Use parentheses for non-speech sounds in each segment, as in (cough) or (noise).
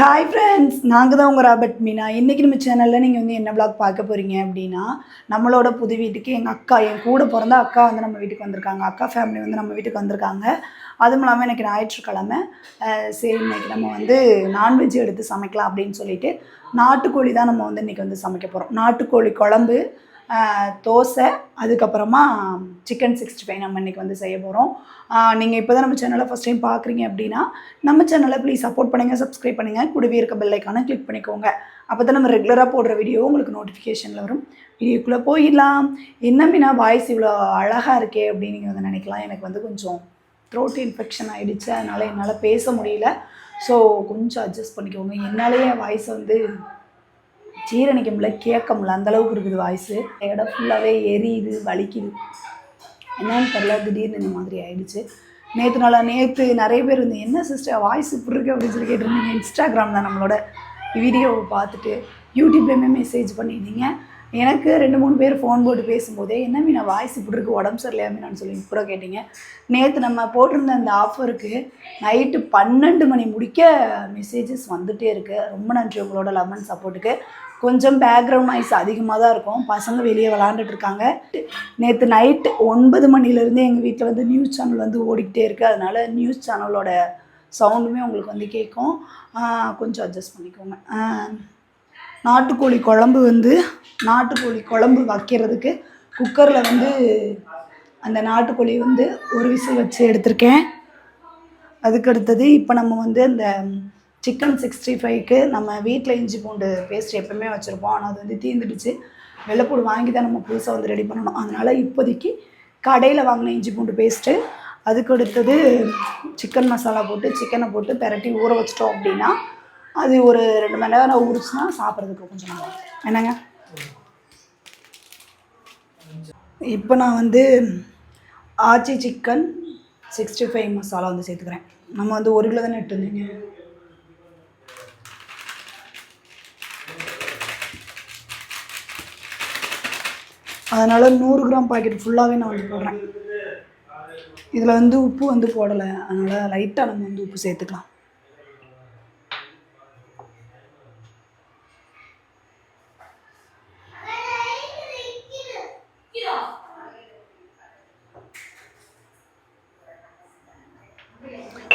Hi friends நாங்கள் தான் உங்கள் ராபர்ட் மீனா. இன்றைக்கி நம்ம சேனலில் நீங்கள் வந்து என்ன ப்ளாக் பார்க்க போகிறீங்க அப்படின்னா நம்மளோட புது வீட்டுக்கு எங்கள் அக்கா என் கூட பிறந்த அக்கா வந்து நம்ம வீட்டுக்கு வந்திருக்காங்க. அக்கா ஃபேமிலி வந்து நம்ம வீட்டுக்கு வந்திருக்காங்க. அதுவும் இல்லாமல் எனக்கு ஞாயிற்றுக்கிழமை சரி இன்னைக்கு நம்ம வந்து நான்வெஜ் எடுத்து சமைக்கலாம் அப்படின்னு சொல்லிட்டு நாட்டுக்கோழி தான் நம்ம வந்து இன்றைக்கி வந்து சமைக்க போகிறோம் நாட்டுக்கோழி குழம்பு தோசை அதுக்கப்புறமா சிக்கன் சிக்ஸ்டி ஃபைவ் நம்ம இன்றைக்கி வந்து செய்ய போகிறோம் நீங்கள் இப்போ தான் நம்ம சேனலை ஃபஸ்ட் டைம் பார்க்குறீங்க அப்படின்னா நம்ம சேனலை ப்ளீஸ் சப்போர்ட் பண்ணுங்கள் சப்ஸ்கிரைப் பண்ணுங்கள் கூடவே இருக்க பெல்லைக்கான கிளிக் பண்ணிக்கோங்க. அப்போ தான் நம்ம ரெகுலராக போடுற வீடியோ உங்களுக்கு நோட்டிஃபிகேஷனில் வரும். வீடியோக்குள்ளே போயிடலாம். என்ன மீனா வாய்ஸ் இவ்வளோ அழகாக இருக்கே அப்படின்னு நீங்கள் வந்து நினைக்கலாம். எனக்கு வந்து கொஞ்சம் த்ரோட் இன்ஃபெக்ஷன் ஆகிடுச்சு அதனால் என்னால் பேச முடியல. ஸோ கொஞ்சம் அட்ஜஸ்ட் பண்ணிக்கோங்க. என்னாலேயே வாய்ஸ் வந்து ஜீரணிக்க முடியல கேட்க முடியல அந்தளவுக்கு இருக்குது வாய்ஸு இடம் ஃபுல்லாகவே எரியுது வலிக்குது. என்னன்னு தெரில திடீர்னு இந்த மாதிரி ஆயிடுச்சு. நேற்று நாளாக நேற்று நிறைய பேர் வந்து என்ன சிஸ்டர் வாய்ஸ் இப்படி இருக்கு? அப்படின்னு சொல்லி கேட்டிருந்தீங்க. இன்ஸ்டாகிராம் தான் நம்மளோட வீடியோவை பார்த்துட்டு யூடியூப்லேயுமே மெசேஜ் பண்ணியிருந்தீங்க. எனக்கு ரெண்டு மூணு பேர் ஃபோன் போட்டு பேசும்போதே என்ன மீனா வாய்ஸ் இப்படி இருக்கு? உடம்பு சரியில்லையா மீனான்னு சொல்லி கூட கேட்டீங்க. நேற்று நம்ம போட்டிருந்த அந்த ஆஃபருக்கு நைட்டு பன்னெண்டு மணி முடிக்க மெசேஜஸ் வந்துகிட்டே இருக்குது ரொம்ப நன்றி உங்களோட லெமன் சப்போர்ட்டுக்கு கொஞ்சம் பேக்ரவுண்ட் நாய்ஸ் அதிகமாக தான் இருக்கும். பசங்க வெளியே விளாண்டுட்டு இருக்காங்க. நேற்று நைட்டு ஒன்பது மணிலேருந்தே எங்கள் வீட்டில் வந்து நியூஸ் சேனல் வந்து ஓடிக்கிட்டே இருக்குது அதனால் நியூஸ் சேனலோட சவுண்டுமே உங்களுக்கு வந்து கேட்கும். கொஞ்சம் அட்ஜஸ்ட் பண்ணிக்கோங்க. நாட்டுக்கோழி குழம்பு வந்து நாட்டுக்கோழி குழம்பு வைக்கிறதுக்கு குக்கரில் வந்து அந்த நாட்டுக்கோழி வந்து ஒரு விசில் வச்சு எடுத்திருக்கேன். அதுக்கு அடுத்தது இப்போ நம்ம வந்து அந்த சிக்கன் சிக்ஸ்டி ஃபைவ்க்கு நம்ம வீட்டில் இஞ்சி பூண்டு பேஸ்ட் எப்பவுமே வச்சுருப்போம். ஆனால் அது வந்து தீர்ந்துடுச்சு வெள்ளைப்பூடு வாங்கி தான் நம்ம புதுசாக வந்து ரெடி பண்ணணும். அதனால் இப்போதைக்கு கடையில் வாங்கின இஞ்சி பூண்டு பேஸ்ட்டு அதுக்கு அடுத்தது சிக்கன் மசாலா போட்டு சிக்கனை போட்டு பெரட்டி ஊற வச்சிட்டோம் அப்படின்னா அது ஒரு ரெண்டு மணி நேரம் ஊறிச்சுன்னா சாப்பிட்றதுக்கு கொஞ்சம் நல்லா என்னங்க? இப்போ நான் வந்து Aachi chicken sixty five masala வந்து சேர்த்துக்கிறேன். நம்ம வந்து ஒரு கிலோ தானே எடுத்து அதனால் நூறு கிராம் பாக்கெட் ஃபுல்லாகவே நான் வந்து போடுறேன். இதில் வந்து உப்பு வந்து போடலை. அதனால் லைட்டாக நம்ம வந்து உப்பு சேர்த்துக்கலாம்.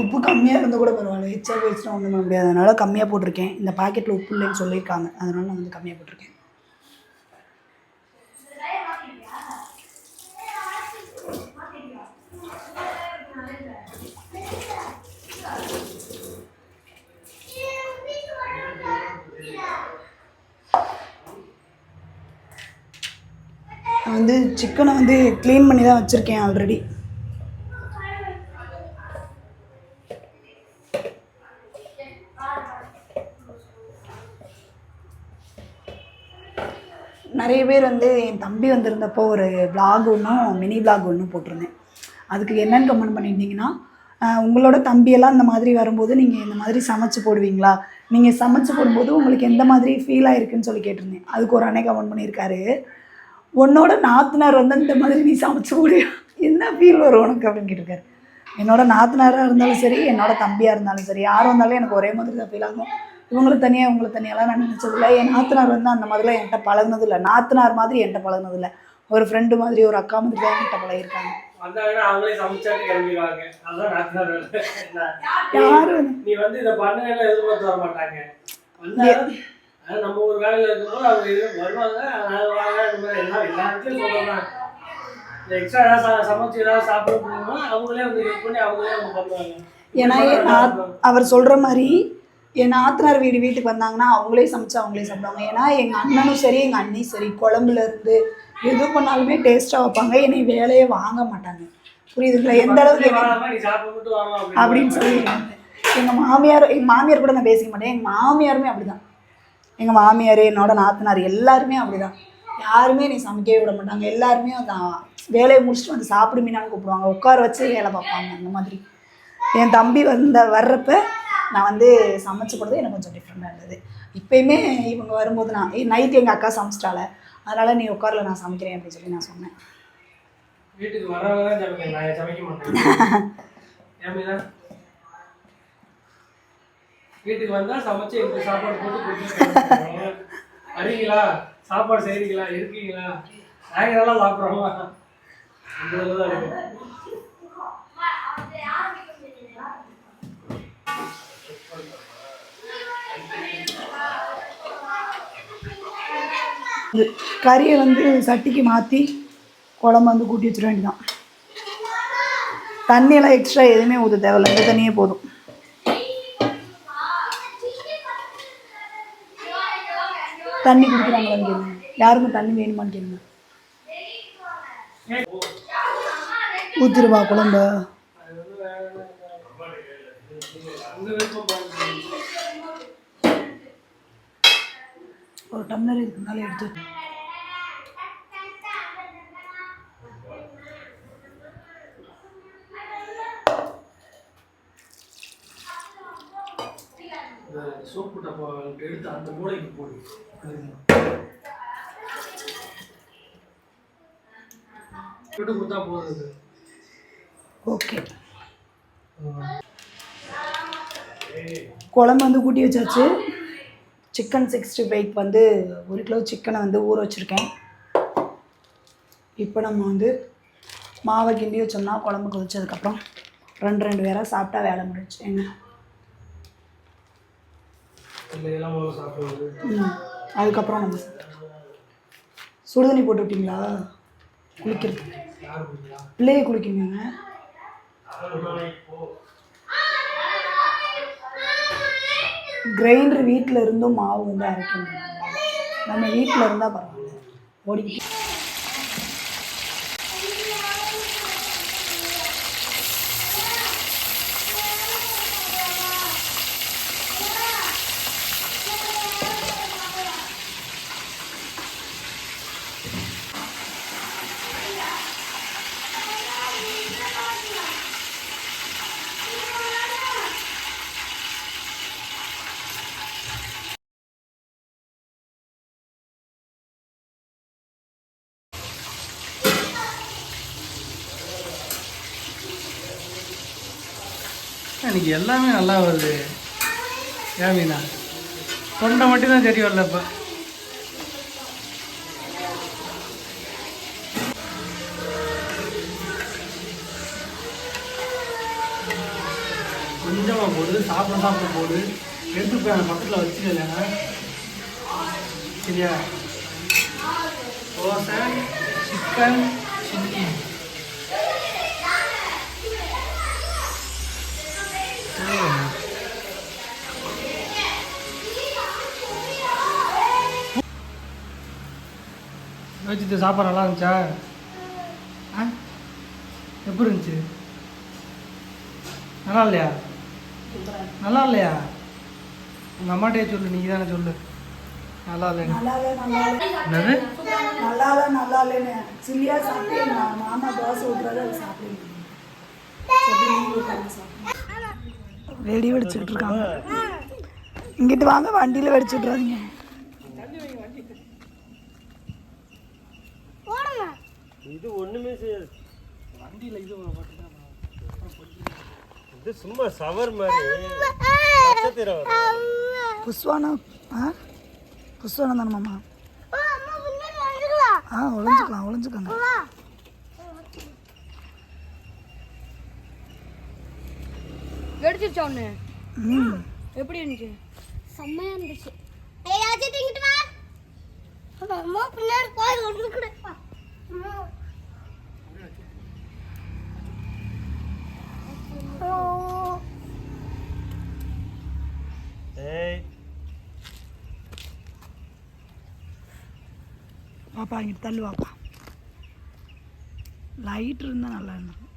உப்பு கம்மியாக இருந்தால் கூட பரவாயில்ல. எச்சா போயிடுச்சுன்னா ஒன்றும் பண்ண முடியாது. அதனால் கம்மியாக போட்டிருக்கேன். இந்த பாக்கெட்டில் உப்பு இல்லைன்னு சொல்லியிருக்காங்க. அதனால் நான் வந்து கம்மியாக போட்டிருக்கேன். நான் வந்து சிக்கனை வந்து க்ளீன் பண்ணி தான் வச்சுருக்கேன் ஆல்ரெடி நிறைய பேர் வந்து என் தம்பி வந்திருந்தப்போ ஒரு vlog ஒன்றும் மினி vlog ஒன்றும் போட்டிருந்தேன். அதுக்கு என்னென்னு கமெண்ட் பண்ணியிருந்தீங்கன்னா உங்களோட தம்பியெல்லாம் இந்த மாதிரி வரும்போது நீங்கள் இந்த மாதிரி சமைச்சு போடுவீங்களா? நீங்கள் சமைச்சு போடும்போது உங்களுக்கு எந்த மாதிரி ஃபீல் ஆயிருக்குன்னு சொல்லி கேட்டிருந்தேன். அதுக்கு ஒரு அண்ணே கமெண்ட் பண்ணியிருக்காரு. உன்னோட நாத்தனார் வந்து இந்த மாதிரி நீ சமைச்சு போடு என்ன ஃபீல் வரும் உனக்கு அப்படின்னு கேட்டிருக்காரு. என்னோட நாத்தனாராக இருந்தாலும் சரி என்னோட தம்பியாக இருந்தாலும் சரி யார் வந்தாலும் எனக்கு ஒரே மாதிரி தான் ஃபீல் ஆகும். இவங்களை தனியாக இவங்களை தனியாலாம் நான் நினச்சதில்ல. என் நாத்தனார் வந்து அந்த மாதிரிலாம் என்கிட்ட பழகுனதில்லை. நாத்தனார் மாதிரி என்கிட்ட பழகுனதில்ல. ஒரு ஃப்ரெண்டு மாதிரி ஒரு அக்கா மாதிரி தான் என்கிட்ட பழகிருக்காங்க வந்தாங்கன்னா அவங்களே சமைச்சாட்டு கிளம்பிடுவாங்க. அதான் நாத்தனார் வேலை. என்ன? யார் வந்து? நீ வந்து இதை பண்ணுவேல எதிர்பார்த்து வர மாட்டாங்க. வந்தாலும் அது நம்ம ஒரு வேலையில இருக்கும்போது அவங்க இது வருவாங்க அது வாங்க இந்த மாதிரி எல்லாம் எல்லா இடத்துலையும் சொல்றேன் இந்த எக்ஸ்ட்ரா ஏதாவது சமைச்சு ஏதாவது சாப்பிட போனோம்னா அவங்களே வந்து ஹெல்ப் பண்ணி அவங்களே அவங்க பண்ணுவாங்க. ஏன்னா அவர் சொல்கிற மாதிரி என் நாத்தனார் வீடு வீட்டுக்கு வந்தாங்கன்னா அவங்களே சமைச்சு அவங்களே சாப்பிடுவாங்க. ஏன்னா எங்கள் அண்ணனும் சரி எங்கள் அண்ணியும் சரி குழம்புல இருந்து எது பண்ணாலுமே டேஸ்ட்டாக வைப்பாங்க. என்னை வேலையே வாங்க மாட்டாங்க. புரியுதுங்களா? எந்த அளவுக்கு அப்படின்னு சொல்லிடுறாங்க எங்கள் மாமியார் எங்கள் மாமியார் கூட நான் பேசிக்க மாட்டேன். எங்கள் மாமியாருமே அப்படிதான். எங்கள் மாமியார் என்னோட நாத்தனார் எல்லாருமே அப்படிதான். யாருமே நீ சமைக்கவே விட மாட்டாங்க. எல்லாருமே அதான் வேலையை முடிச்சுட்டு வந்து சாப்பிடுமீனான்னு கூப்பிடுவாங்க. உட்கார வச்சு வேலை பார்ப்பாங்க அந்த மாதிரி. என் தம்பி வந்த வர்றப்ப நான் வந்து சமைச்சு கொடுத்தது எனக்கு கொஞ்சம் டிஃப்ரெண்டாக இருந்தது. இப்பயுமே இவங்க வரும்போது நான் நைட் எங்கள் அக்கா சமைச்சிட்டால அதனால் நீ உட்காரல நான் சமைக்கிறேன் அப்படின்னு சொல்லி நான் சொன்னேன். வீட்டுக்கு வரவங்க தான் சமைக்க நான் சமைக்க மாட்டேன். (laughs) வீட்டுக்கு வந்தா சமைச்சு எனக்கு சாப்பாடு போட்டு கொடுத்து வரீங்களா? சாப்பாடு செய்றீங்களா? இருக்கீங்களா? நாங்கள் நல்லா சாப்பிட்றோமா. அந்த தான் இருக்கு. இது கறியை வந்து சட்டிக்கு மாற்றி குழம்பு வந்து கூட்டி வச்சிட வேண்டியதான் தண்ணியெல்லாம் எக்ஸ்ட்ரா எதுவுமே ஊற்ற தேவையில்ல. இந்த தண்ணியே போதும். தண்ணி குடிக்கிறாங்களான்னு கேளுங்க யாருக்கும் தண்ணி வேணுமான்னு கேளுங்க. ஊற்றிருவா குழம்ப. ஒரு டம்ளர் இருக்குனால எடுத்து இந்த சோப்பு டப்பா எடுத்து அந்த மூளைக்கு போடு. விட்டு கொடுத்தா போதும் ஓகே. குழம்பு வந்து கூட்டி வச்சாச்சு. சிக்கன் சிக்ஸ்டி ஃபைவ் வந்து ஒரு கிலோ சிக்கனை வந்து ஊற வச்சுருக்கேன். இப்போ நம்ம வந்து மாவை கிண்டி வச்சோம்னா குழம்பு கொதிச்சதுக்கப்புறம் ரெண்டு ரெண்டு பேராக சாப்பிட்டா வேலை முடிச்சு என்ன இல்லை இதெல்லாம் முதல்ல சாப்பிடுவது ம் அதுக்கப்புறம் நம்ம சுடுதண்ணி போட்டு விட்டீங்களா? குளிக்கிறது. பிள்ளைய குளிக்கணுங்க கிரைண்டர் வீட்டில் இருந்தும் மாவு வந்து அரைக்க முடியும் நம்ம வீட்டில் இருந்தால் பரவாயில்ல. ஓடிக்கிட்டு எனக்கு எல்லாமே நல்லா வருது. ஏன் மீனா? தொண்டை மட்டும் தான் தெரிய வரல இப்போ கொஞ்சமாக போடு சாப்பிட சாப்பிட போடு. எடுத்து போய் அந்த பக்கத்தில் வச்சுக்கலைங்க சரியா? தோசை சிக்கன் யோசித்து சாப்பாடு நல்லா இருந்துச்சா? ஆ? எப்படி இருந்துச்சு? நல்லா இல்லையா? நல்லா இல்லையா? உங்கள் அம்மாட்டே சொல்லு நீங்கள் தானே சொல்லு. நல்லா இல்லைன்னு. நல்லாவே நல்லா என்னது? நல்லால நல்லா இல்லைன்னு. சில்லியாக சாப்பிட்டு மாமா தோசை ஊற்றுறாரு அதை சாப்பிடுங்க. வெடி வெடிச்சுக்கிட்டு இருக்காங்க. இங்கிட்டு வாங்க வண்டியில் வெடிச்சுட்றாதீங்க இது ஒண்ணுமே செய்யாது. வண்டியில் இது இது சும்மா சவர் மாதிரி. புஷ்வானா ஆ? புஷ்வானா தானே மாமா? ஆ ஒளிஞ்சுக்கலாம் ஒளிஞ்சுக்கோங்க. வெடிச்சிருச்சா ஒன்று ம். எப்படி இருந்துச்சு? செம்மையா இருந்துச்சு. ஏயாச்சும் திங்கிட்டு வா. அம்மா பின்னாடி போய் ஒன்று கூட ஏய் பாப்பா இங்கிட்டு தள்ளு பாப்பா லைட் இருந்தால் நல்லா இருந்திருக்கும்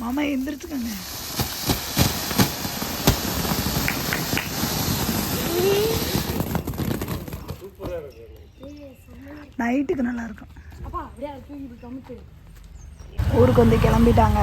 மாமா எந்திரிச்சுக்கோங்க. நைட்டுக்கு நல்லா இருக்கும் ஊருக்கு வந்து கிளம்பிட்டாங்க.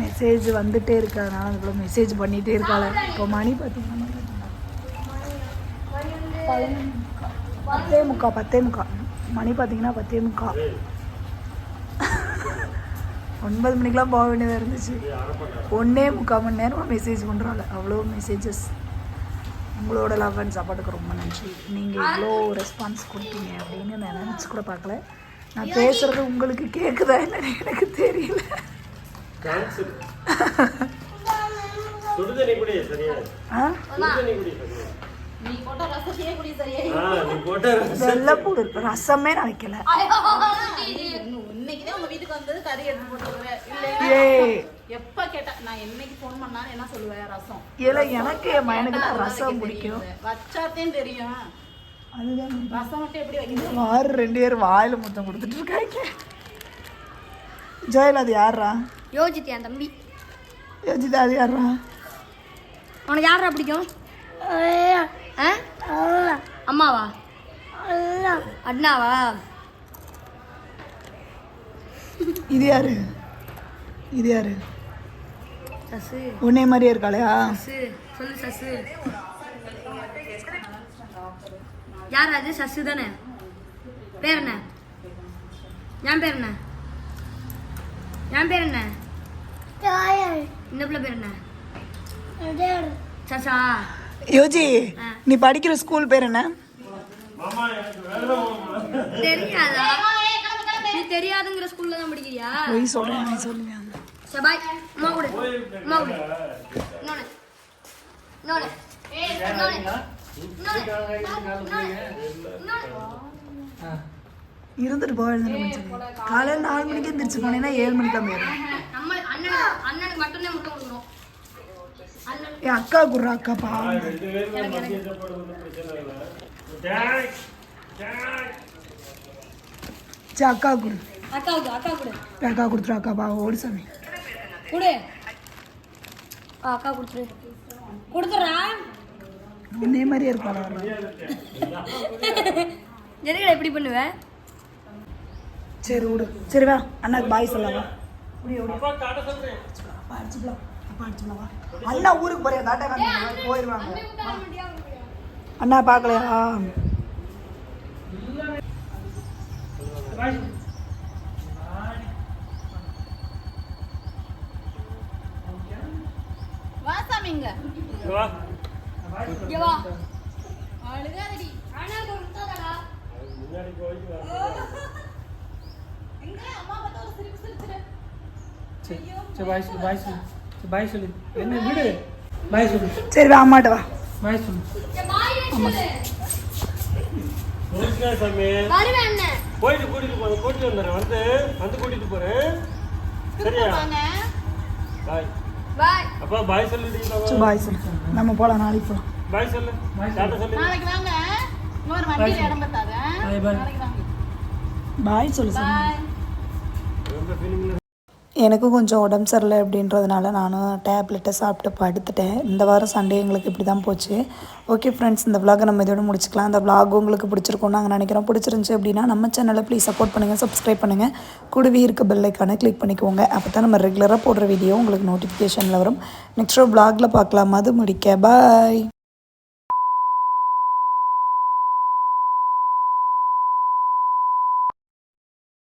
மெசேஜ் வந்துட்டே இருக்கிறதுனால அதுக்குள்ள மெசேஜ் பண்ணிகிட்டே இருக்காள். இப்போ மணி பார்த்தீங்கன்னா பத்தே முக்கா பத்தே முக்கா. மணி பார்த்தீங்கன்னா பத்தே முக்கா. ஒன்பது மணிக்கெலாம் போக வேண்டியதாக இருந்துச்சு. ஒன்றே முக்கால் மணி நேரம் மெசேஜ் பண்ணுறாள் அவ்வளோ மெசேஜஸ் உங்களோட லவ் அண்ட் சப்போர்ட்டுக்கு ரொம்ப நன்றி. நீங்கள் இவ்வளோ ரெஸ்பான்ஸ் கொடுத்தீங்க அப்படின்னு நான் நினச்சி கூட பார்க்கல. நான் பேசுகிறது உங்களுக்கு கேட்குதா என்னன்னு எனக்கு தெரியல. வெள்ளைப்பூடு ரசமே நான் வைக்கல. இன்னைக்குதான் உங்க வீட்டுக்கு வந்தது கறி எடுத்து போட்டுருவேன் இல்ல ஏய். எப்ப கேட்டா நான் என்னைக்கு ஃபோன் பண்ணாலும் என்ன சொல்லுவேன்? ரசம். இல்லை எனக்கு என் மயனுக்கு தான் ரசம் பிடிக்கும். வச்சாத்தேன் தெரியும். அதுதான். ரசம் மட்டும் எப்படி வைக்கணும் வாரு ரெண்டு பேர் வாயில் முத்தம் கொடுத்துட்டு இருக்காங்க. ஜோயல் அது யாரா யோசித்து என் தம்பி. யோஜிதா அது யாரா உனக்கு யாரா பிடிக்கும்? ஆ? அம்மாவா? அண்ணாவா? இது யாரு? இது யாரு? சசு. உன்னை மாதிரியே இருக்காளையா? சசு. சொல்லு சசு. யார் அது? சசு தானே? பேர் என்ன? என் பேர் என்ன? என் பேர் என்ன? இந்த பிள்ளை பேர் என்ன? சசா. யோஜி நீ படிக்கிற ஸ்கூல் பேர் என்ன? தெரியாதா? தெரியாதுங்கிற ஸ்கூல்ல தான் படிக்கிறியா? பொய் சொல்கிறேன் நீ சொல்லுவேன் சரி பாய் அம்மா கொடு. அம்மா கொடு. இன்னொன்னு. இன்னொன்னு. இன்னொன்னு. இருந்துட்டு போக காலையில் நாலு மணிக்கு எந்திரிச்சு போனேன்னா ஏழு மணிக்கு தான் போயிடும். அக்கா குடுறா அக்கா ரெண்டு பேருமே மத்திய சாப்பாடு ஒன்றும் பிரச்சனை இல்லை டேய், டேய். சரி அக்கா குடு. அக்காவுக்கு அக்கா கொடு. அக்கா கொடுத்துரு அக்கா பாவம் ஓடி சாமி. கொடு. அக்கா கொடுத்துரு. கொடுத்துட்றா உன்னே மாதிரியே இருப்பாளா எதுக்கடா இப்படி பண்ணுவேன் சரி விடு சரி வா. அண்ணாக்கு பாய் சொல்லவா? அப்பா அடிச்சுக்கலாம் அப்பா அடிச்சுக்கலாம் அண்ணா ஊருக்கு போறியா? தாட்டா போயிடுவாங்க அண்ணா பார்க்கலையா? வா சாமிங்க இங்க வா. இங்க வா. அழுகாதடி. அது முன்னாடி போயிட்டு வா எங்க அம்மா பார்த்தா ஒரு சிரிப்பு சிரிச்சுரு சரி பாய் சொல்லு பாய் சொல்லு. சரி பாய் சொல்லு. என்ன விடு. பாய் சொல்லு. சரி வா அம்மாட்ட வா. பாய் சொல்லு. போயிட்டு சாமி போயிட்டு கூட்டிட்டு போறேன் கூட்டிட்டு வந்துடுறேன். வந்து வந்து கூட்டிட்டு போறேன். சரியா? பாய். பாய். அப்பா பாய் சொல்லுடி சரி பாய் சொல்லு. நம்ம நாளைக்கு போகலாம் பாய் சொல்லு. டாட்டா சொல்லு. நாளைக்கு வாங்க. இன்னொரு வண்டியில இடம் பார்த்தாங்க பாய் பாய். நாளைக்கு வாங்க. பாய் சொல்லு சாமி. பாய். ரொம்ப ஃபீலிங்ல எனக்கும் கொஞ்சம் உடம்பு சரியில்லை அப்படின்றதுனால நானும் டேப்லெட்டை சாப்பிட்டு படுத்துட்டேன். இந்த வாரம் சண்டே எங்களுக்கு இப்படி தான் போச்சு. ஓகே ஃப்ரெண்ட்ஸ் இந்த விலாகை நம்ம இதோட முடிச்சுக்கலாம். இந்த விலாக் உங்களுக்கு பிடிச்சிருக்கும்னு நாங்கள் நினைக்கிறோம். பிடிச்சிருந்துச்சி அப்படின்னா நம்ம சேனலை ப்ளீஸ் சப்போர்ட் பண்ணுங்கள் சப்ஸ்கிரைப் பண்ணுங்கள் கூடவே இருக்க பெல்லைக்கான கிளிக் பண்ணிக்கோங்க. அப்போ தான் நம்ம ரெகுலராக போடுற வீடியோ உங்களுக்கு நோட்டிஃபிகேஷனில் வரும். நெக்ஸ்ட் vlogல பார்க்கலாம். அது முடிக்க. பாய்